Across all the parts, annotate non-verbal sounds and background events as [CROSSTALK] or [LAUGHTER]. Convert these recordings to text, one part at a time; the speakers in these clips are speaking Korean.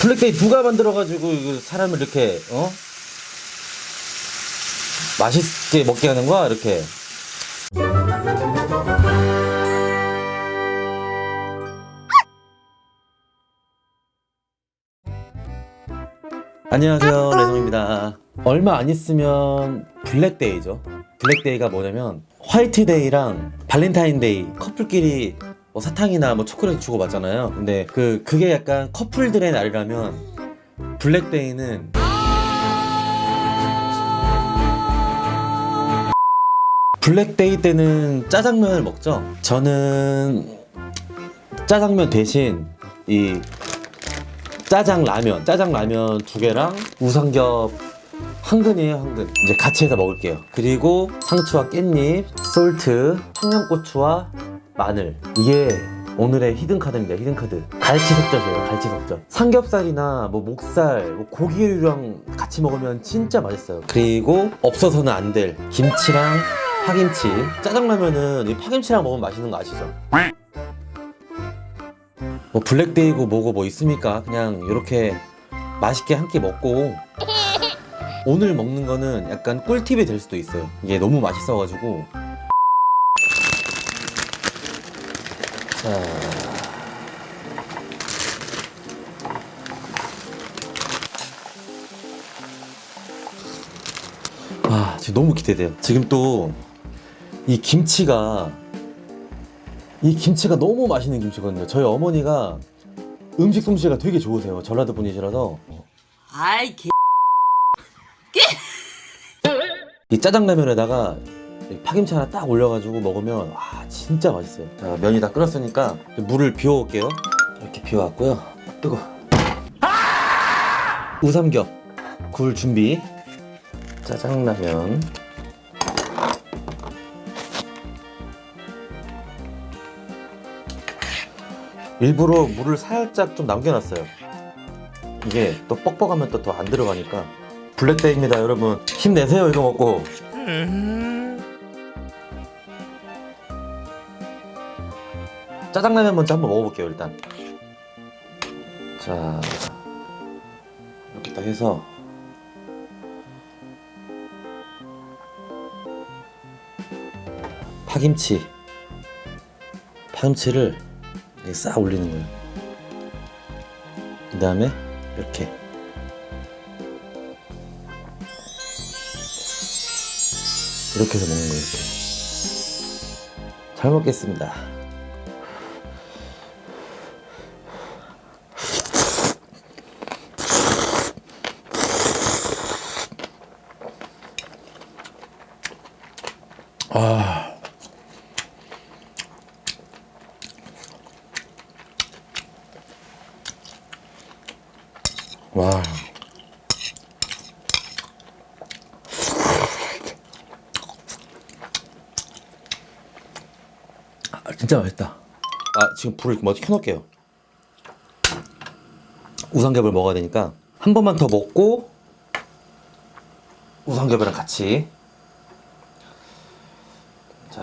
블랙데이 누가 만들어가지고 이거 사람을 이렇게 어? 맛있게 먹게 하는 거야 이렇게. 안녕하세요 레송입니다. 얼마 안 있으면 블랙데이죠. 블랙데이가 뭐냐면 화이트데이랑 발렌타인데이 커플끼리 뭐 사탕이나 뭐 초콜릿 주고 받잖아요 근데 그 그게 약간 커플들의 날이라면 블랙데이는 블랙데이 때는 짜장면을 먹죠 저는 짜장면 대신 이 짜장 라면, 짜장 라면 두 개랑 우삼겹 한 근이에요, 한 근. 이제 같이 해서 먹을게요. 그리고 상추와 깻잎, 솔트, 청양고추와 마늘. 이게 오늘의 히든 카드입니다. 히든 카드. 갈치 속젓이에요. 갈치 속젓. 삼겹살이나 뭐 목살, 뭐 고기류랑 같이 먹으면 진짜 맛있어요. 그리고 없어서는 안 될 김치랑 파김치. 짜장라면은 이 파김치랑 먹으면 맛있는 거 아시죠? 뭐 블랙데이고 뭐고 뭐 있습니까? 그냥 이렇게 맛있게 한 끼 먹고 오늘 먹는 거는 약간 꿀팁이 될 수도 있어요. 이게 너무 맛있어가지고 자. 아, 지금 너무 기대돼요. 지금 또 이 김치가 이 김치가 너무 맛있는 김치거든요. 저희 어머니가 음식 솜씨가 되게 좋으세요. 전라도 분이시라서 아이 개. 이 짜장라면에다가 이 파김치 하나 딱 올려가지고 먹으면 와 진짜 맛있어요. 자 면이 다 끓었으니까 물을 비워올게요. 이렇게 비워왔고요. 뜨거. 우삼겹 굴 준비. 짜장라면. 일부러 물을 살짝 좀 남겨놨어요. 이게 또 뻑뻑하면 또 더 안 들어가니까. 블랙데이입니다, 여러분. 힘내세요, 이거 먹고. 짜장라면 먼저 한번 먹어볼게요, 일단. 자, 이렇게 딱 해서. 파김치. 파김치를 이렇게 싹 올리는 거예요. 그 다음에 이렇게. 이렇게 해서 먹는 거예요, 이렇게. 잘 먹겠습니다. 아. 와. 아, 진짜 맛있다. 아, 지금 불을 먼저 켜놓을게요. 우삼겹을 먹어야 되니까 한 번만 더 먹고 우삼겹이랑 같이.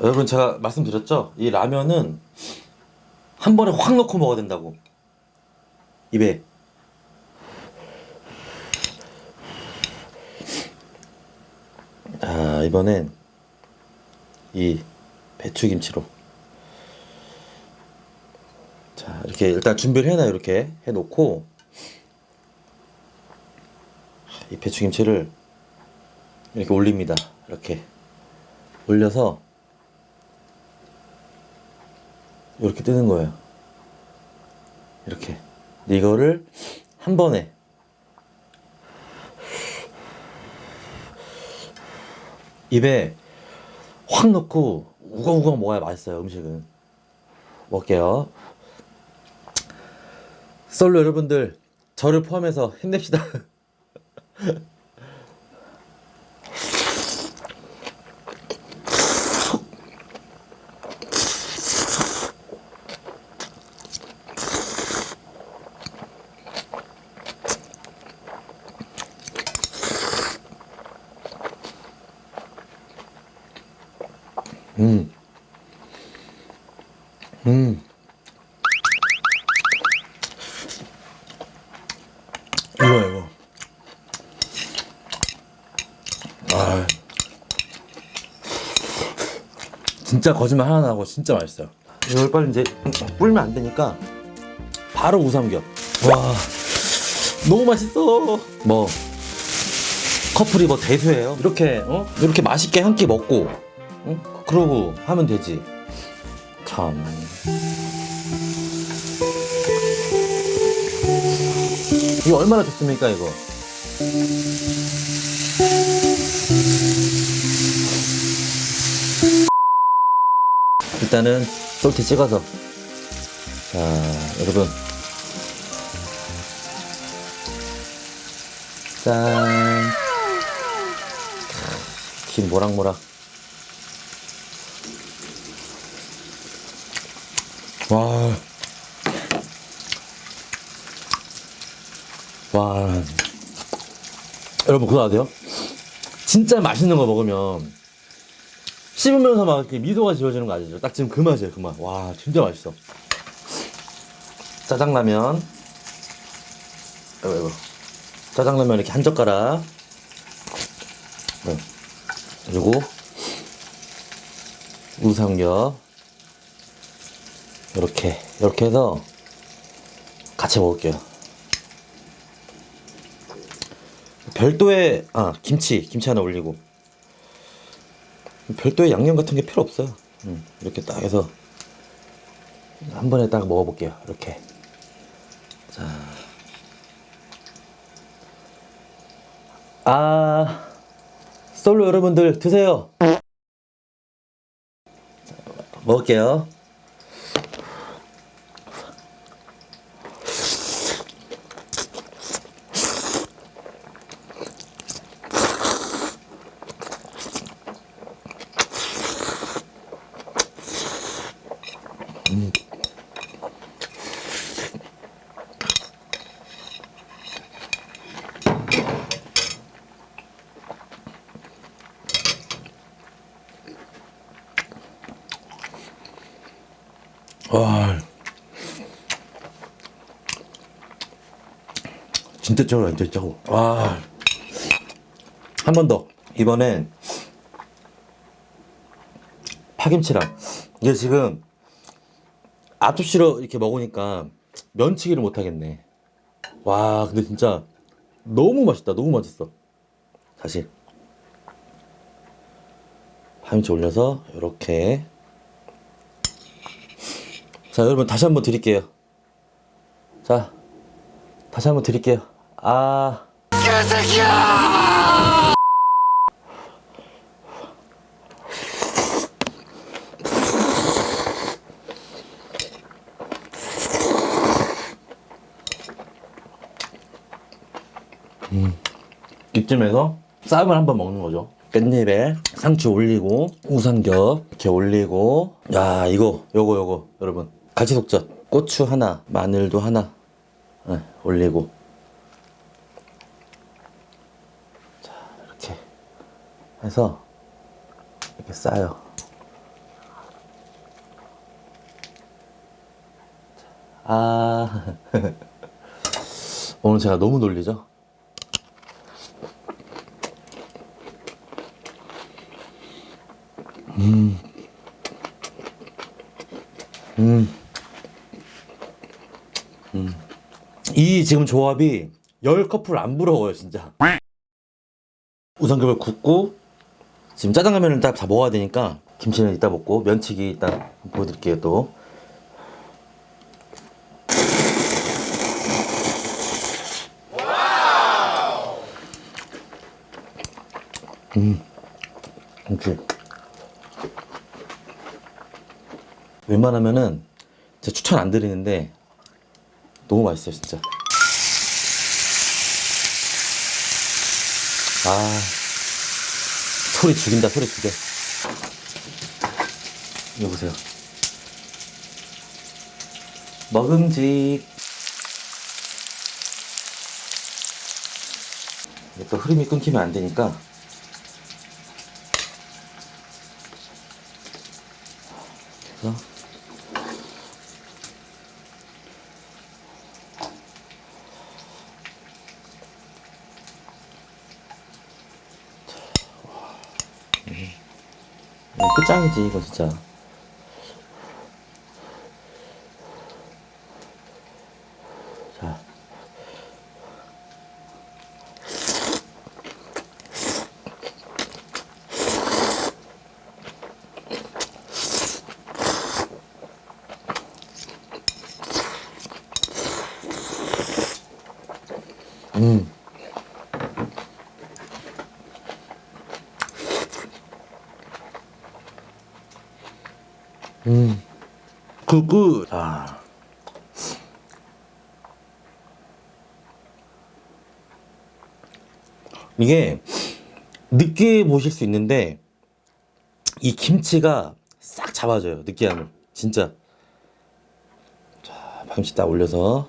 자, 여러분 제가 말씀드렸죠? 이 라면은 한 번에 확 넣고 먹어야 된다고. 입에. 자, 이번엔 이 배추김치로. 자, 이렇게 일단 준비를 해놔요. 이렇게 해놓고 이 배추김치를 이렇게 올립니다. 이렇게 올려서 이렇게 뜨는 거예요. 이렇게. 근데 이거를 한 번에 입에 확 넣고 우거우거 먹어야 맛있어요. 음식은. 먹을게요. 솔로 여러분들 저를 포함해서 [LAUGHS] 힘냅시다. 음. 음. 와. 진짜 거짓말 하나 나고 진짜 맛있어요. 이걸 빨리 이제 불면 안 되니까 바로 우삼겹. 와. 너무 맛있어. 뭐 커플이 뭐 대수예요. 이렇게 어? 이렇게 맛있게 한 끼 먹고 어? 그러고 하면 되지. 참. 이거 얼마나 좋습니까 이거? 일단은 솔티 찍어서 자 여러분 짠. 김 모락모락. 와. 와. 여러분 그거 아세요? 진짜 맛있는 거 먹으면 씹으면서 막 이렇게 미소가 지어지는 거 아시죠? 딱 지금 그 맛이에요, 그 맛. 와, 진짜 맛있어. 짜장라면. 아이고, 아이고. 짜장라면 이렇게 한 젓가락. 네. 그리고 우삼겹. 이렇게, 이렇게 해서 같이 먹을게요. 별도의, 아, 김치, 김치 하나 올리고. 별도의 양념 같은 게 필요 없어요. 음, 이렇게 딱 해서 한 번에 딱 먹어볼게요. 이렇게. 자. 아, 솔로 여러분들 드세요. 자, 먹을게요. 와. 진짜 짜고 진짜 짜고. 와. 한 번 더. 이번엔 파김치랑 이게 지금 앞접시로 이렇게 먹으니까 면치기를 못 하겠네. 와, 근데 진짜 너무 맛있다. 너무 맛있어. 다시 파김치 올려서 이렇게 자, 여러분 다시 한번 드릴게요. 자, 다시 한번 드릴게요. 아. 음, 이쯤에서 쌈을 한번 먹는 거죠. 깻잎에 상추 올리고 우삼겹 이렇게 올리고 야 이거 요거 요거 여러분. 같이 속젓. 고추 하나 마늘도 하나 네, 올리고. 자 이렇게 해서 이렇게 싸요. 아 [LAUGHS] 오늘 제가 너무 놀리죠 이 지금 조합이 열 커플 안 부러워요 진짜. 우삼겹을 굽고 지금 짜장라면을 딱 다 먹어야 되니까 김치는 이따 먹고 면치기 일단 보여드릴게요 또. 음, 김치. 웬만하면은 제가 추천 안 드리는데 너무 맛있어요 진짜 아. 소리 죽인다 소리 죽여. 이거 보세요. 먹음직. 또 흐름이 끊기면 안 되니까 끝장이지 이거 진짜. 자. 굿굿. 아. 이게 느끼해 보실 수 있는데 이 김치가 싹 잡아줘요 느끼함을 진짜 자 방치 딱 올려서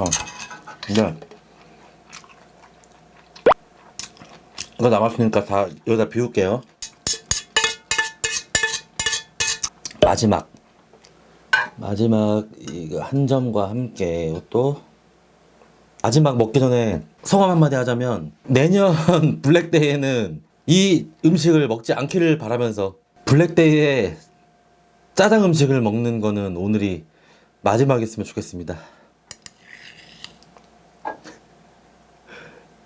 어. 근데 이거 남았으니까 다 여기다 비울게요. 마지막 마지막 이거 한 점과 함께 이것도 마지막 먹기 전에 성함 한마디 하자면 내년 [LAUGHS] 블랙데이에는 이 음식을 먹지 않기를 바라면서 블랙데이에 짜장 음식을 먹는 거는 오늘이 마지막이었으면 좋겠습니다.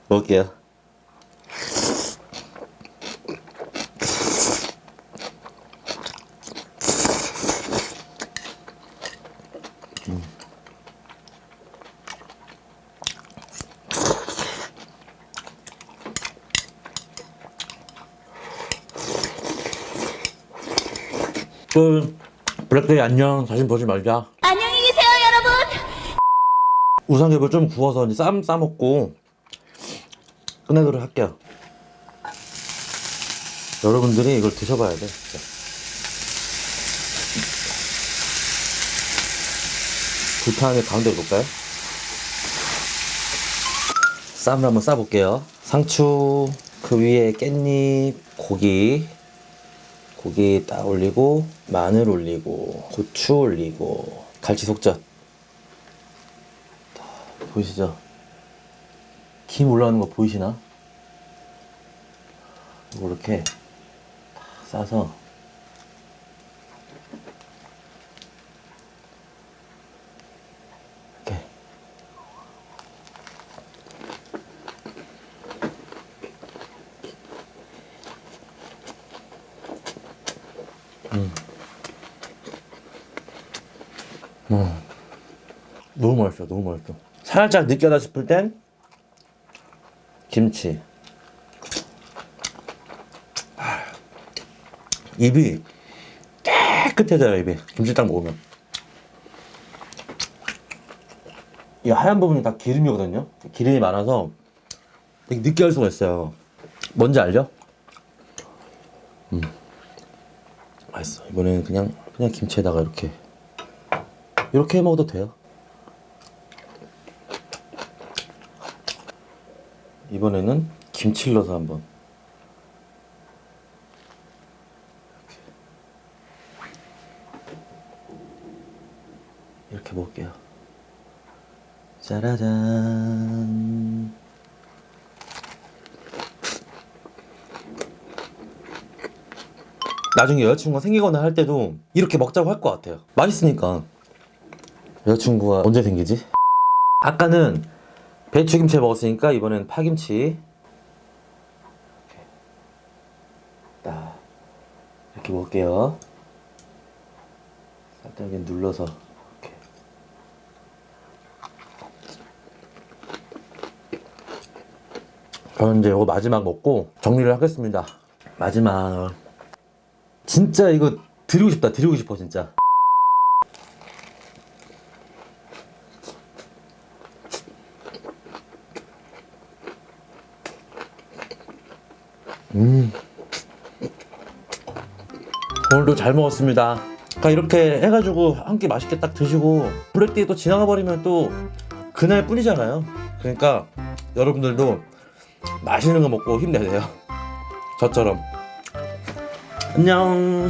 먹을게요. 음. 그 블랙데이 안녕. 다시 보지 말자. 안녕히 계세요, 여러분. 우삼겹을 좀 구워서 이제 쌈 싸먹고 끝내도록 할게요. 여러분들이 이걸 드셔봐야 돼. 진짜. 불판을 가운데로 놓을까요? 쌈을 한번 싸볼게요. 상추, 그 위에 깻잎, 고기, 고기 딱 올리고, 마늘 올리고, 고추 올리고, 갈치 속젓. 보이시죠? 김 올라오는 거 보이시나? 이렇게 탁 싸서 너무 맛있어, 너무 맛있어. 살짝 느껴다 싶을 땐 김치. 아, 입이 깨끗해져요, 입이. 김치 딱 먹으면. 이 하얀 부분이 다 기름이거든요. 기름이 많아서 되게 느끼할 수가 있어요. 뭔지 알죠? 음. 맛있어. 이번에는 그냥 그냥 김치에다가 이렇게 이렇게 해 먹어도 돼요. 이번에는 김치를 넣어서 한번 이렇게 먹을게요. 짜라잔. 나중에 여자친구가 생기거나 할 때도 이렇게 먹자고 할 것 같아요. 맛있으니까. 여자친구가 언제 생기지? 아까는 배추김치 먹었으니까 이번엔 파김치. 이렇게 먹을게요. 살짝 눌러서 이렇게. 저는 이제 이거 마지막 먹고 정리를 하겠습니다. 마지막. 진짜 이거 드리고 싶다 드리고 싶어 진짜. 오늘도 잘 먹었습니다. 그러니까 이렇게 해가지고 한 끼 맛있게 딱 드시고 브렉데이 또 지나가 버리면 또 그날 뿐이잖아요. 그러니까 여러분들도 맛있는 거 먹고 힘내세요. 저처럼. 안녕.